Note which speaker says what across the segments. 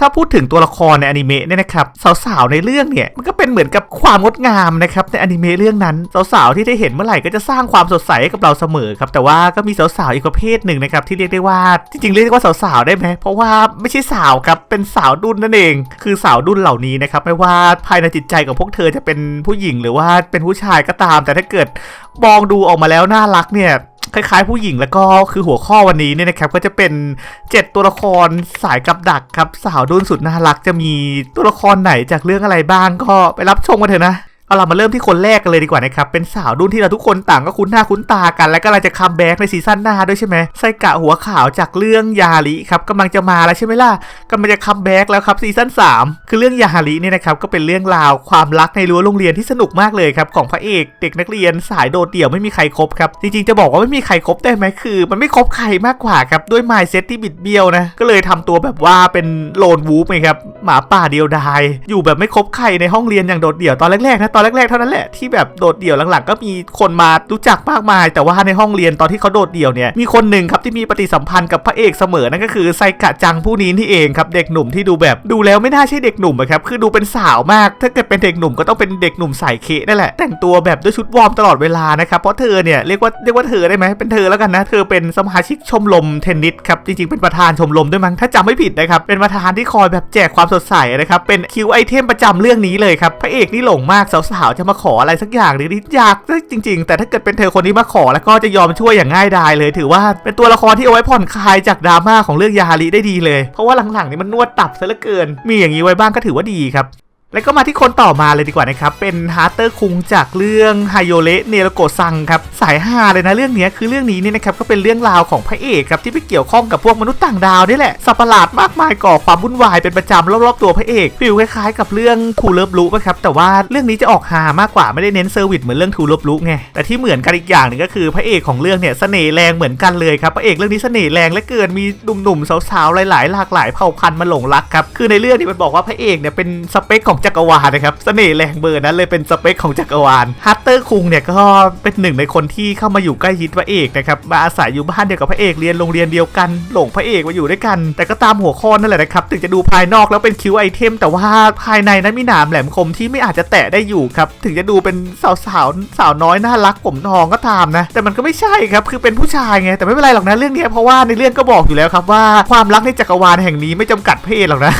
Speaker 1: ถ้าพูดถึงตัวละครในอนิเมะเนี่ยนะครับสาวๆในเรื่องเนี่ยมันก็เป็นเหมือนกับความงดงามนะครับในอนิเมะเรื่องนั้นสาวๆที่ได้เห็นเมื่อไหร่ก็จะสร้างความสดใสให้กับเราเสมอครับแต่ว่าก็มีสาวๆอีกประเภทหนึ่งนะครับที่เรียกได้ว่าจริงๆเรียกว่าสาวๆได้ไหมเพราะว่าไม่ใช่สาวครับเป็นสาวดุนนั่นเอง คือสาวดุนเหล่านี้นะครับไม่ว่าภายในจิตใจของพวกเธอจะเป็นผู้หญิงหรือว่าเป็นผู้ชายก็ตาม แต่ถ้าเกิดมองดูออกมาแล้วน่ารักเนี่ย คล้ายๆผู้หญิงแล้วก็คือหัวข้อวันนี้เนี่ยนะครับก็จะเป็น 7 ตัวละครสายกับดักครับ สาวดุนสุดน่ารักจะมีตัวละครไหนจากเรื่องอะไรบ้างก็ไปรับชมกันเถอะนะ เอาเรามาเริ่มที่คนแรกกันเลยดีกว่านะครับ เป็นสาวดุนที่เราทุกคนต่างก็คุ้นหน้าคุ้นตากัน และก็กำลังจะคัมแบ็กในซีซั่นหน้าด้วยใช่ไหมไซกะหัวขาวจากเรื่องยาลิครับกำลังจะมาแล้วใช่ไหมล่ะกำลังจะคัมแบ็กแล้วครับซีซั่น3 คือเรื่องยาลิเนี่ยนะครับก็เป็นเรื่องราวความรักในรั้วโรงเรียนที่สนุกมากเลยครับของพระเอกเด็กนักเรียนสายโดดเดี่ยวไม่มีใครครบครับจริงๆจะบอกว่าไม่มีใครครบได้ไหมคือ มันไม่ครบใครมากกว่าครับด้วยไมายเซ็ตที่บิดเบี้ยวนะก็เลยทำตัวแบบว่าเป็นโลนวูฟไงครับหมาป่าเดียวดายอยู่แบบไม่ครบใครในห้องเรียนอย่างโดดเดี่ยวตอนแรกๆนะตอนแรกๆเท่านั้นแหละที่แบบโดดเดี่ยวหลังๆ ก็มีคนมารู้จักมากมาย แต่ว่าในห้องเรียนตอนที่เขาโดดเดี่ยวเนี่ยมีคนหนึ่งครับที่มีปฏิสัมพันธ์กับพระเอกเสมอนั่นก็คือไซกะจังผู้นี้นี่เองครับเด็กหนุ่มที่ดูแบบดูแล้วไม่น่าใช่เด็กหนุ่มอะครับคือดูเป็นสาวมาก ถ้าเกิดเป็นเด็กหนุ่มก็ต้องเป็นเด็กหนุ่มสายเคนั่นแหละแต่งตัวแบบด้วยชุดวอร์มตลอดเวลานะครับเพราะเธอเนี่ยเรียกว่าเรียกว่าเธอได้ไหมเป็นเธอแล้วกันนะ เธอเป็นสมาชิกชมรมเทนนิสครับจริงๆเป็นประธานชมรมด้วยมั้งถ้าจำไม่ผิดนะครับเป็นประธานที่คอยแบบแจกความสดใสนะครับเป็นคิวไอเทมประจำเรื่องนี้เลยครับพระเอกนี่หลงมากสาวสาวจะมาขออะไรสักอย่างหรืออยากจริง ๆ แต่ถ้าเกิดเป็นเธอคนนี้มาขอแล้วก็จะยอมช่วยอย่างง่ายดายเลย ถือว่าเป็นตัวละครที่เอาไว้ผ่อนคลายจากดราม่าของเรื่องยาฮาริได้ดีเลย เพราะว่าหลังๆนี่มันนวดตับซะเหลือเกิน มีอย่างนี้ไว้บ้างก็ถือว่าดีครับ แล้วก็มาที่คนต่อมาเลยดีกว่านะครับ เป็นฮาร์เตอร์คุงจากเรื่องไฮโยเลเนโรโกซังครับ สายฮาเลยนะเรื่องนี้คือเรื่องนี้เนี่ยนะครับก็เป็นเรื่องราวของพระเอกครับที่ไปเกี่ยวข้องกับพวกมนุษย์ต่างดาวนี่แหละสัปหลาดมากมายก่อความวุ่นวายเป็นประจำรอบๆตัวพระเอกฟิลคล้ายๆ กับเรื่องทูเลิฟลูนะครับแต่ว่าเรื่องนี้จะออกฮามากกว่าไม่ได้เน้นเซอร์วิสเหมือนเรื่องทูเลิฟลูไงแต่ที่เหมือนกันอีกอย่างหนึ่งก็คือพระเอกของเรื่องเนี่ยเสน่ห์แรงเหมือนกันเลยครับพระเอกเรื่องนี้เสน่ห์แรงและเกินมีหนุ่มๆสาวๆหลายๆหลากหลายเผ่าพันธุ์มาหลงรักครับคือในเรื่องนี้มันบอกว่าพระเอกเนี่ยเป็นสเปคของจักรวาลนะครับเสน่ห์แรงเบอร์นั้นเลยเป็นสเปคของจักรวาลฮัตเตอร์คุงเนี่ยก็เป็นหนึ่งในคนที่เข้ามาอยู่ใกล้ชิดพระเอกนะครับมาอาศัยอยู่บ้านเดียวกับพระเอกเรียนโรงเรียนเดียวกันหลงพระเอกมาอยู่ด้วยกัน แต่ก็ตามหัวข้อนั่นแหละนะครับถึงจะดูภายนอกแล้วเป็นคิวไอเทมแต่ว่าภายในนั้นมีหนามแหลมคมที่ไม่อาจจะแตะได้อยู่ครับถึงจะดูเป็นสาวสาวสาวน้อยน่ารักผมทองก็ตามนะ แต่มันก็ไม่ใช่ครับคือเป็นผู้ชายไงแต่ไม่เป็นไรหรอกนะเรื่องนี้เพราะว่าในเรื่องก็บอกอยู่แล้วครับว่าความรักในจักรวาลแห่งนี้ไม่จำกัดเพศหรอกนะ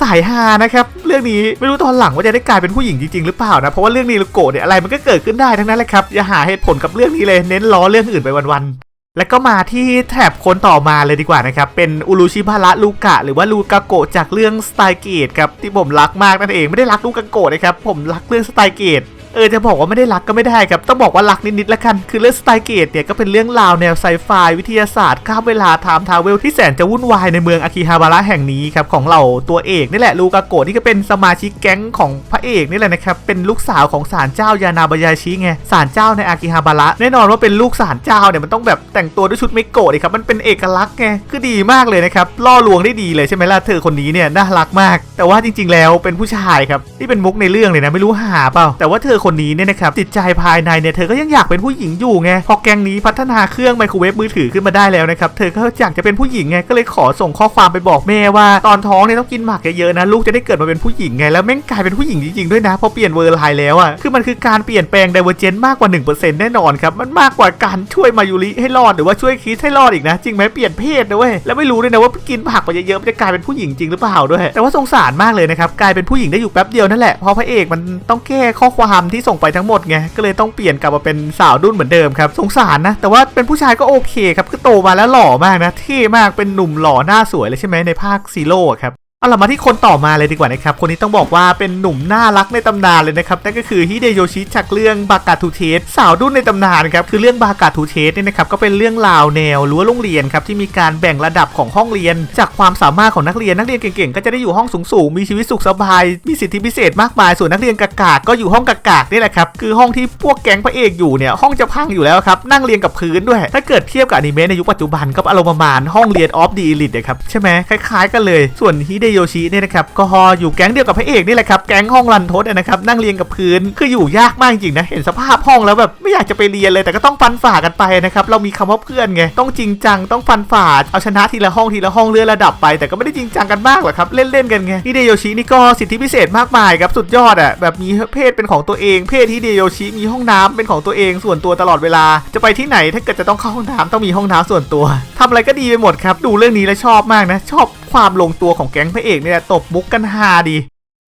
Speaker 1: สายฮานะครับเรื่องนี้ไม่รู้ตอนหลังว่าจะได้กลายเป็นผู้หญิงจริงๆหรือเปล่านะเพราะว่าเรื่องนี้ลูกโกะเนี่ยอะไรมันก็เกิดขึ้นได้ทั้งนั้นแหละครับอย่าหาเหตุผลกับเรื่องนี้เลยเน้นล้อเรื่องอื่นไปวันๆแล้วก็มาที่แถบคนต่อมาเลยดีกว่านะครับเป็นอุลุชิพาระลูกะหรือว่าลูกาโกะจากเรื่องสไตเกตครับที่ผมรักมากนั่นเองไม่ได้รักลูกาโกะนะครับผมรักเรื่องสไตเกต เออจะบอกว่าไม่ได้รักก็ไม่ได้ครับ ต้องบอกว่ารักนิดๆละกัน คือเรื่องสไตเกตเนี่ยก็เป็นเรื่องราวแนวไซไฟวิทยาศาสตร์ข้ามเวลาไทม์ทาวเวลที่แสนจะวุ่นวายในเมืองอากิฮาบาระแห่งนี้ครับของเหล่าตัวเอกนี่แหละลูกาโกะที่ก็เป็นสมาชิกแก๊งของพระเอกนี่แหละนะครับเป็นลูกสาวของศาลเจ้ายานาบายาชิไงศาลเจ้าในอากิฮาบาระแน่นอนว่าเป็นลูกศาลเจ้าเนี่ยมันต้องแบบแต่งตัวด้วยชุดเมโกะดิครับมันเป็นเอกลักษณ์ไงคือดีมากเลยนะครับล่อลวงได้ดีเลยใช่ไหมล่ะเธอคนนี้เนี่ยน่ารักมาก แต่ว่าจริง ๆ แล้วเป็นผู้ชายครับที่เป็นมุกในเรื่องเลยนะไม่รู้หาเปล่าแต่ว่าเธอคนนี้เนี่ยนะครับจิตใจภายในเนี่ยเธอก็ยังอยากเป็นผู้หญิงอยู่ไงพอแกงนี้พัฒนาเครื่องไมโครเวฟมือถือขึ้นมาได้แล้วนะครับเธอก็อยากจะเป็นผู้หญิงไงก็เลยขอส่งข้อความไปบอกแม่ว่าตอนท้องเนี่ยต้องกินหมากเยอะๆนะลูกจะได้เกิดมาเป็นผู้หญิงไงแล้วแม่งกลายเป็นผู้หญิงจริงๆด้วยนะพอเปลี่ยนเวอร์ไลน์แล้วอะคือมันคือการเปลี่ยนแปลงไดเวอร์เจนมากกว่า 1%แน่นอนครับมันมากกว่าการช่วยมายูริให้รอดหรือว่าช่วยคริสให้รอดอีกนะ จริงไหมเปลี่ยนเพศนะเว้ยแล้วไม่รู้ด้วยนะว่ากินผักไปเยอะๆมันจะกลายเป็นผู้หญิงจริงหรือเปล่าด้วย แต่ว่าสงสารมากเลยนะครับกลายเป็นผู้หญิงได้อยู่แป๊บเดียวนั่นแหละเพราะพระเอกมันต้องแก้ข้อความที่ส่งไปทั้งหมดไงก็เลยต้องเปลี่ยนกลับมาเป็นสาวดุ้นเหมือนเดิมครับสงสารนะ แต่ว่าเป็นผู้ชายก็โอเคครับคือโตมาแล้วหล่อมากนะเท่มากเป็นหนุ่มหล่อหน้าสวยเลยใช่ไหมในภาคซีโร่ครับ เอาล่ะมาที่คนต่อมาเลยดีกว่านะครับ คนนี้ต้องบอกว่าเป็นหนุ่มน่ารักในตำนานเลยนะครับนั่นก็คือฮิเดโยชิจากเรื่องบากาทูเทสสาวดุ้นในตำนานครับคือเรื่องบากาทูเทสเนี่ยนะครับก็เป็นเรื่องราวแนวรั้วโรงเรียนครับที่มีการแบ่งระดับของห้องเรียน จากความสามารถของนักเรียนนักเรียนเก่งๆ ก็จะได้อยู่ห้องสูงๆมีชีวิตสุขสบายมีสิทธิพิเศษมากมายส่วนนักเรียนกากๆก็อยู่ห้องกากๆนี่แหละครับคือห้องที่พวกแก๊งพระเอกอยู่เนี่ยห้องจะพังอยู่แล้วครับนั่งเรียงกับพื้นด้วย ถ้าเกิดเทียบกับอนิเมะในยุคปัจจุบันก็อารมณ์ประมาณห้องเรียนออฟดีลิทนะครับใช่ไหมคล้าย ๆ กันเลยส่วนฮิเดโยชิเนี่ยนะครับก็อยู่แก๊งเดียวกับพระเอกนี่แหละครับแก๊งห้องรันทดนะครับนั่งเรียงกับพื้นคืออยู่ยากมากจริงนะเห็นสภาพห้องแล้วแบบไม่อยากจะไปเรียนเลยแต่ก็ต้องฟันฝ่ากันไปนะครับเรามีคำว่าเพื่อนไงต้องจริงจังต้องฟันฝ่าเอาชนะทีละห้องทีละห้องเลื่อนระดับไป แต่ก็ไม่ได้จริงจังกันมากหรอกครับเล่นๆกันไงฮิเดโยชินี่ก็สิทธิพิเศษมากมายครับสุดยอดอะแบบมีเพศเป็นของตัวเอง เพศฮิเดโยชิมีห้องน้ำเป็นของตัวเองส่วนตัวตลอดเวลา จะไปที่ไหนถ้าเกิดจะต้องเข้าห้องน้ำต้องมีห้องน้ำส่วนตัวทำอะไรก็ดีไปหมดครับดูเรื่องนี้แล้วชอบมากนะชอบ ความลงตัวของแก๊งพระเอกเนี่ยตบมุกกันฮาดี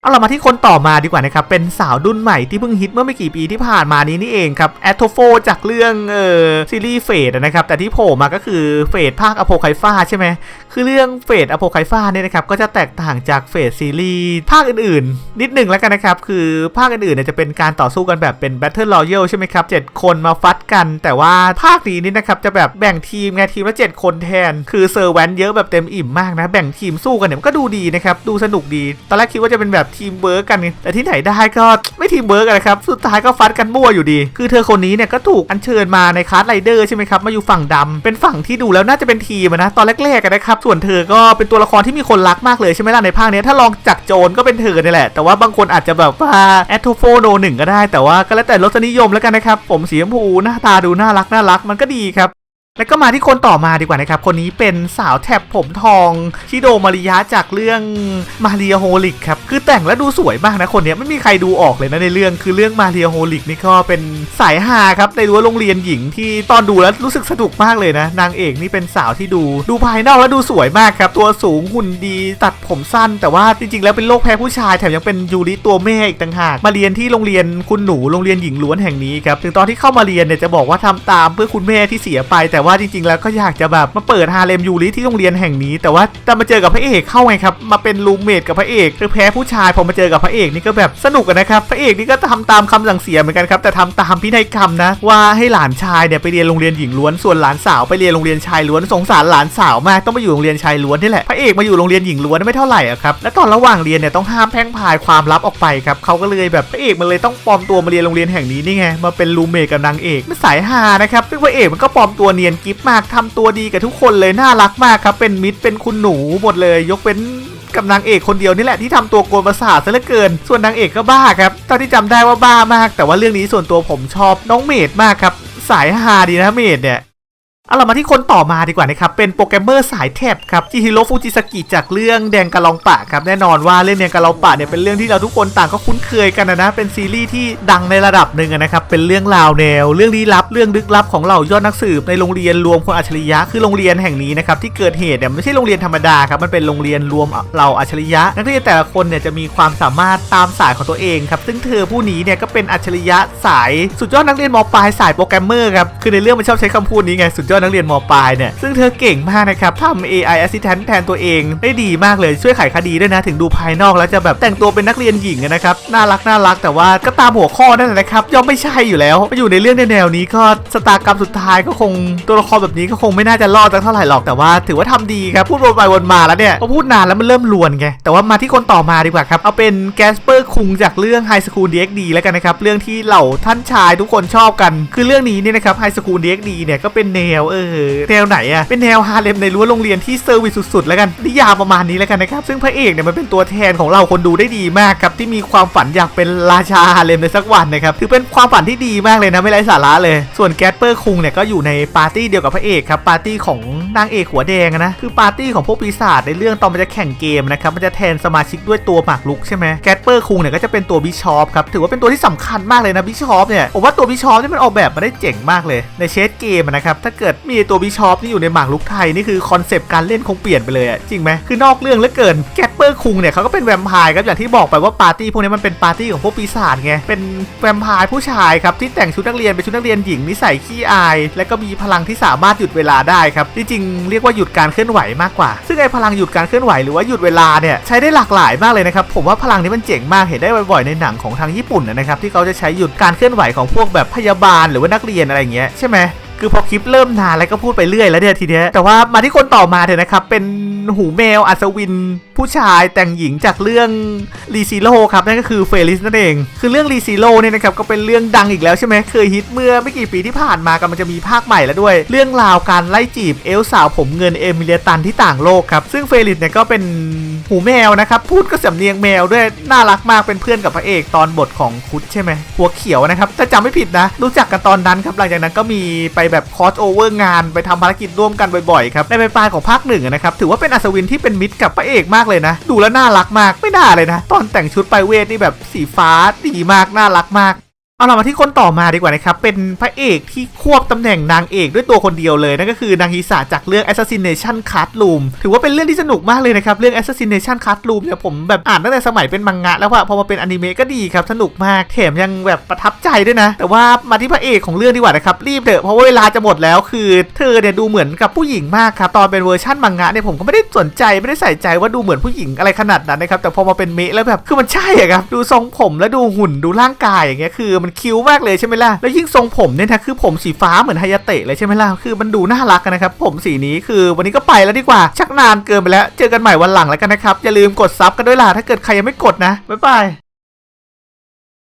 Speaker 1: เอาเรามาที่คนต่อมาดีกว่านะครับ เป็นสาวดุนใหม่ที่เพิ่งฮิตเมื่อไม่กี่ปีที่ผ่านมานี้นี่เองครับแอตโทโฟจากเรื่องเอ่อซีรีส์เฟดนะครับ แต่ที่โผล่มาก็คือเฟดภาคอโพไคฟ้าใช่ไหมคือเรื่องเฟดอโพไคฟ้าเนี่ยนะครับ ก็จะแตกต่างจากเฟดซีรีส์ภาคอื่นๆ นิดหนึ่งแล้วกันนะครับ คือภาคอื่นๆเนี่ยจะเป็นการต่อสู้กันแบบเป็น Battle Royale ใช่ไหมครับ7คนมาฟัดกัน แต่ว่าภาคนี้นี่นะครับจะแบบแบ่งทีมไงทีมละ7คนแทน คือเซอร์แวนเยอะแบบเต็มอิ่มมากนะแบ่งทีมสู้กันเนี่ยก็ดูดีนะครับดูสนุกดี ตอนแรกคิดว่าจะเป็นแบบทีมเวิร์กกัน แต่ที่ไหนได้ก็ไม่ทีมเวิร์กนะครับ สุดท้ายก็ฟัดกันมั่วอยู่ดี คือเธอคนนี้เนี่ยก็ถูกอัญเชิญมาในคาร์ดไรเดอร์ใช่ไหมครับ มาอยู่ฝั่งดำเป็นฝั่งที่ดูแล้วน่าจะเป็นทีมนะ ตอนแรกๆกันนะครับ ส่วนเธอก็เป็นตัวละครที่มีคนรักมากเลยใช่ไหมล่ะในภาคนี้ถ้าลองจากโจรก็เป็นเธอเนี่ยแหละ แต่ว่าบางคนอาจจะแบบว่าแอตโทโฟโนหนึ่งก็ได้ แต่ว่าก็แล้วแต่รสนิยมแล้วกันนะครับ ผมสีชมพูหน้าตาดูน่ารักน่ารักมันก็ดีครับ แล้วก็มาที่คนต่อมาดีกว่านะครับ คนนี้เป็นสาวแถบผมทองชิโดมาริยะจากเรื่องมาเรียโฮลิกครับ คือแต่งแล้วดูสวยมากนะคนเนี้ยไม่มีใครดูออกเลยนะในเรื่อง คือเรื่องมาเรียโฮลิกนี่ก็เป็นสายฮาครับในรั้วโรงเรียนหญิงที่ตอนดูแล้วรู้สึกสนุกมากเลยนะ นางเอกนี่เป็นสาวที่ดู ดูภายนอกแล้วดูสวยมากครับ ตัวสูงหุ่นดีตัดผมสั้น แต่ว่าจริงๆแล้วเป็นโรคแพ้ผู้ชายแถมยังเป็นยูริตัวแม่อีกต่างหากมาเรียนที่โรงเรียนคุณหนูโรงเรียนหญิงล้วนแห่งนี้ครับถึงตอนที่เข้ามาเรียนเนี่ยจะบอกว่าทำตามเพื่อคุณแม่ที่เสียไปแต่ว่าจริงๆ แล้วก็อยากจะแบบมาเปิดฮาเลมยูริที่โรงเรียนแห่งนี้ แต่ว่าจะมาเจอกับพระเอกเข้าไงครับมาเป็นรูมเมทกับพระเอกคือแพ้ผู้ชายพอมาเจอกับพระเอกนี่ก็แบบสนุกนะครับพระเอกนี่ก็ทำตามคำสั่งเสียเหมือนกันครับแต่ทำตามพินัยกรรมนะ ว่าให้หลานชายเนี่ยไปเรียนโรงเรียนหญิงล้วนส่วนหลานสาวไปเรียนโรงเรียนชายล้วนสงสารหลานสาวมากต้องไปอยู่โรงเรียนชายล้วนนี่แหละพระเอกมาอยู่โรงเรียนหญิงล้วนไม่เท่าไหร่อะครับและตอนระหว่างเรียนเนี่ยต้องห้ามแพ่งพายความลับออกไปครับเขาก็เลยแบบพระเอกมันเลยต้องปลอมตัวมาเรียนโรงเรียนแห่งนี้นี่ไงมาเป็นรูมเมทกับนางเอกไม่สายฮานะครับซึ่งพระเอกมันก็ปลอมตัวเนียนกิฟมากทำตัวดีกับทุกคนเลยน่ารักมากครับเป็นมิตรเป็นคุณหนูหมดเลย ยกเป็นกับนางเอกคนเดียวนี่แหละที่ทำตัวโกนประสาทซะเหลือเกิน ส่วนนางเอกก็บ้าครับตอนที่จำได้ว่าบ้ามาก แต่ว่าเรื่องนี้ส่วนตัวผมชอบน้องเมดมากครับสายฮาดีนะเมดเนี่ย เอาเรามาที่คนต่อมาดีกว่านะครับ เป็นโปรแกรมเมอร์สายแท็บครับจิฮิโร่ฟูจิสกิจากเรื่องแดงกะลองปะครับ แน่นอนว่าเรื่องแดงกะลองปะเนี่ยเป็นเรื่องที่เราทุกคนต่างก็คุ้นเคยกันนะนะ เป็นซีรีส์ที่ดังในระดับหนึ่งนะครับ เป็นเรื่องราวแนว เรื่องลี้ลับ เรื่องลึกลับของเหล่ายอดนักสืบในโรงเรียนรวมคนอัจฉริยะ คือโรงเรียนแห่งนี้นะครับที่เกิดเหตุเนี่ยไม่ใช่โรงเรียนธรรมดาครับ มันเป็นโรงเรียนรวมเหล่าอัจฉริยะ นักเรียนแต่ละคนเนี่ยจะมีความสามารถตามสายของตัวเองครับ ซึ่งเธอผู้นี้เนี่ยก็เป็นอัจฉริยะสายสุดยอดนักเรียนมปลายสายโปรแกรมเมอร์ครับ คือในเรื่องมันชอบใช้คำพูดนี้ไงสุดยอดนักเรียนมปลายเนี่ยซึ่งเธอเก่งมากนะครับทำ AI Assistant แทนตัวเองได้ดีมากเลยช่วยไขคดีด้วยนะ ถึงดูภายนอกแล้วจะแบบแต่งตัวเป็นนักเรียนหญิงนะครับน่ารักน่ารักแต่ว่าก็ตามหัวข้อนั่นแหละนะครับย่อมไม่ใช่อยู่แล้วมาอยู่ในเรื่องในแนวนี้ก็สตากรรมสุดท้ายก็คงตัวละครแบบนี้ก็คงไม่น่าจะรอดสักเท่าไหร่หรอกแต่ว่า ถือว่าทำดีครับพูดวนไปวนมาแล้วเนี่ยพอพูดนานแล้วมันเริ่มลวนไงแต่ว่ามาที่คนต่อมาดีกว่าครับเอาเป็นแกสเปอร์คุงจากเรื่อง High School DxD แล้วกันนะครับเรื่องที่เหล่าท่านชายทุกคนชอบกัน คือเรื่องนี้เนี่ยนะครับ High School DxD เนี่ยก็เป็นแนวเออแนวไหนอะเป็นแนวฮาเลมในรั้วโรงเรียนที่เซอร์วิสสุดๆแล้วกันนิยามประมาณนี้แล้วกันนะครับซึ่งพระเอกเนี่ยมันเป็นตัวแทนของเราคนดูได้ดีมากครับที่มีความฝันอยากเป็นราชาฮาเลมในสักวันนะครับถือเป็นความฝันที่ดีมากเลยนะไม่ไร้สาระเลย ส่วนแกสเปอร์คุงเนี่ยก็อยู่ในปาร์ตี้เดียวกับพระเอกครับปาร์ตี้ของนางเอกหัวแดงนะคือปาร์ตี้ของพวกปีศาจในเรื่องตอนมันจะแข่งเกมนะครับมันจะแทนสมาชิกด้วยตัวหมากรุกใช่ไหมแกสเปอร์คุงเนี่ยก็จะเป็นตัวบิชอปครับถือว่าเป็นตัวที่สำคัญมากเลยนะบิชอปเนี่ยผมว่าตัวบิชอปนี่มันออกแบบมาได้เจ๋งมากเลยในเชสเกมนะครับถ้าเกิดมีตัวบิชอปนี่อยู่ในหมากรุกไทยนี่คือคอนเซปต์การเล่นคงเปลี่ยนไปเลยอะจริงไหมคือนอกเรื่องเหลือเกินแกสเปอร์คุงเนี่ยเขาก็เป็นแวมไพร์ครับอย่างที่บอกไปว่าปาร์ตี้พวกนี้มันเป็นปาร์ตี้ของพวกปีศาจไงเป็นแวมไพร์ผู้ชายครับที่แต่งชุดนักเรียนเป็นชุดนักเรียนหญิงนิสัยขี้อาย และก็มีพลังที่สามารถหยุดเวลาได้ครับที่จริงเรียกว่าหยุดการเคลื่อนไหวมากกว่า ซึ่งไอ้พลังหยุดการเคลื่อนไหวหรือว่าหยุดเวลาเนี่ยใช้ได้หลากหลายมากเลยนะครับผมว่าพลังนี้มันเจ๋งมากเห็นได้บ่อยๆในหนังของทางญี่ปุ่นนะครับที่เขาจะใช้หยุดการเคลื่อนไหวของพวกแบบพยาบาลหรือว่านักเรียนอะไรเงี้ยใช่ไหม คือพอคลิปเริ่มนานแล้วก็พูดไปเรื่อยแล้วเนี่ยทีเนี้ยแต่ว่ามาที่คนต่อมาเถอะนะครับเป็น หูแมวอัศวิน ผู้ชายแต่งหญิงจากเรื่องรีซิโ o ครับ นั่นก็คือเฟลิสนั่นเอง คือเรื่องรีซิโ o เนี่ยนะครับก็เป็นเรื่องดังอีกแล้วใช่ไหมเคยฮิตเมื่อไม่กี่ปีที่ผ่านมากำลังจะมีภาคใหม่แล้วด้วย เรื่องราวการไล่จีบเอลสาวผมเงินเอมิเลียตันที่ต่างโลกครับซึ่งเฟลิสเนี่ยก็เป็นหูแมวนะครับพูดก็สำเนียงแมวด้วยน่ารักมากเป็นเพื่อนกับพระเอกตอนบทของคุดใช่ไหมหัวเขียวนะครับถ้าจำไม่ผิดนะ รู้จักกันตอนนั้นครับหลังจากนั้นก็มีไปแบบคอสโอเวอร์งานไปทำภารกิจร่วมกันบ่อยๆครับในปลายของภาคหนึ่งนะครับถือว่าเป็นอัศวินที่เป็นมิตรกับพระเอกมากเลยนะ ดูแล้วน่ารักมากไม่น่าเลยนะ ตอนแต่งชุดไปเวทนี่แบบสีฟ้าดีมากน่ารักมาก เอาเรามาที่คนต่อมาดีกว่านะครับ เป็นพระเอกที่ควบตำแหน่งนางเอกด้วยตัวคนเดียวเลย นั่นก็คือนางฮิสาจากเรื่อง Assassination Classroom ถือว่าเป็นเรื่องที่สนุกมากเลยนะครับ เรื่อง Assassination Classroom เนี่ยผมแบบอ่านตั้งแต่สมัยเป็นมังงะแล้วอะพอมาเป็นอนิเมะก็ดีครับ สนุกมากแถมยังแบบประทับใจด้วยนะ แต่ว่ามาที่พระเอกของเรื่องดีกว่านะครับ รีบเถอะเพราะว่าเวลาจะหมดแล้วคือเธอเนี่ยดูเหมือนกับผู้หญิงมากครับตอนเป็นเวอร์ชั่นมังงะเนี่ยผมก็ไม่ได้สนใจไม่ได้ใส่ใจว่าดูเหมือนผู้หญิงอะไรขนาดนั้นนะครับแต่พอมาเป็นเมะแล้วแบบคือมันใช่อะครับดูทรงผมแล้วดูหุ่นดูร่างกายอย่างเงี้ยคือมันคิ้วมากเลยใช่ไหมล่ะ แล้วยิ่งทรงผมเนี่ยนะคือผมสีฟ้าเหมือนไฮยาเตะเลยใช่ไหมล่ะ คือมันดูน่ารักอะนะครับ ผมสีนี้คือวันนี้ก็ไปแล้วดีกว่า ชักนานเกินไปแล้ว เจอกันใหม่วันหลังแล้วกันนะครับ อย่าลืมกดซับกันด้วยล่ะ ถ้าเกิดใครยังไม่กดนะ บ๊ายบาย